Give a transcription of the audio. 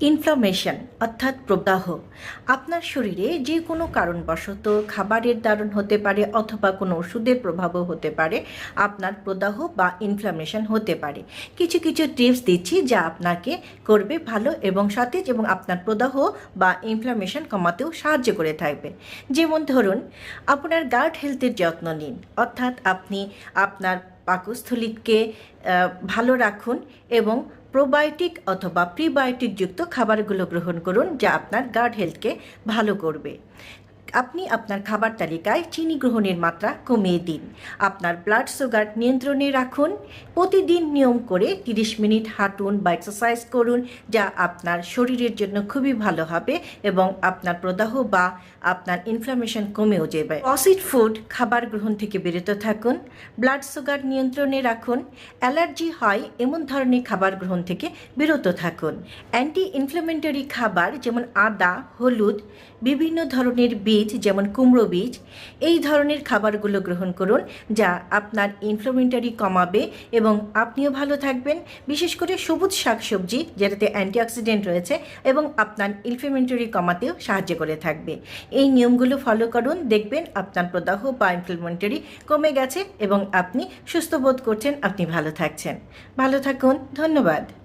Inflammation অর্থাৎ প্রদাহ। আপনার শরীরে যে কোনো কারণবশত খাবারের দারুণ হতে পারে অথবা কোনো ওষুধের প্রভাবও হতে পারে, আপনার প্রদাহ বা ইনফ্লামেশন হতে পারে। কিছু কিছু টিপস দিচ্ছি যা আপনাকে করবে ভালো এবং সতেজ এবং আপনার প্রদাহ বা ইনফ্লামেশন কমাতেও সাহায্য করে থাকবে। যেমন ধরুন, আপনার গার্ড হেলথের যত্ন নিন। অর্থাৎ আপনি আপনার পাকস্থলীকে ভালো রাখুন এবং প্রোবায়োটিক অথবা প্রিবায়োটিকযুক্ত খাবারগুলো গ্রহণ করুন যা আপনার গার্ড হেলথকে ভালো করবে। আপনি আপনার খাবার তালিকায় চিনি গ্রহণের মাত্রা কমিয়ে দিন। আপনার ব্লাড সুগার নিয়ন্ত্রণে রাখুন। প্রতিদিন নিয়ম করে 30 মিনিট হাঁটুন বা এক্সারসাইজ করুন, যা আপনার শরীরের জন্য খুবই ভালো হবে এবং আপনার প্রদাহ বা আপনার ইনফ্লামেশন কমেও যাবে। অসিড ফুড খাবার গ্রহণ থেকে বিরত থাকুন। ব্লাড সুগার নিয়ন্ত্রণে রাখুন। অ্যালার্জি হয় এমন ধরনের খাবার গ্রহণ থেকে বিরত থাকুন। অ্যান্টি ইনফ্লামেটরি খাবার যেমন আদা, হলুদ, বিভিন্ন ধরনের বীজ যেমন কুমড়ো বীজ, এই ধরনের খাবারগুলো গ্রহণ করুন, যা আপনার ইনফ্লামেটরি কমাবে এবং আপনিও ভালো থাকবেন। বিশেষ করে সবুজ শাকসবজি, যেটাতে অ্যান্টিঅক্সিডেন্ট রয়েছে এবং আপনার ইনফ্লামেটরি কমাতেও সাহায্য করে থাকবে। এই নিয়মগুলো ফলো করুন, দেখবেন আপনার প্রদাহ বা ইনফ্লামেটরি কমে গেছে এবং আপনি সুস্থ বোধ করছেন, আপনি ভালো থাকছেন। ভালো থাকুন, ধন্যবাদ।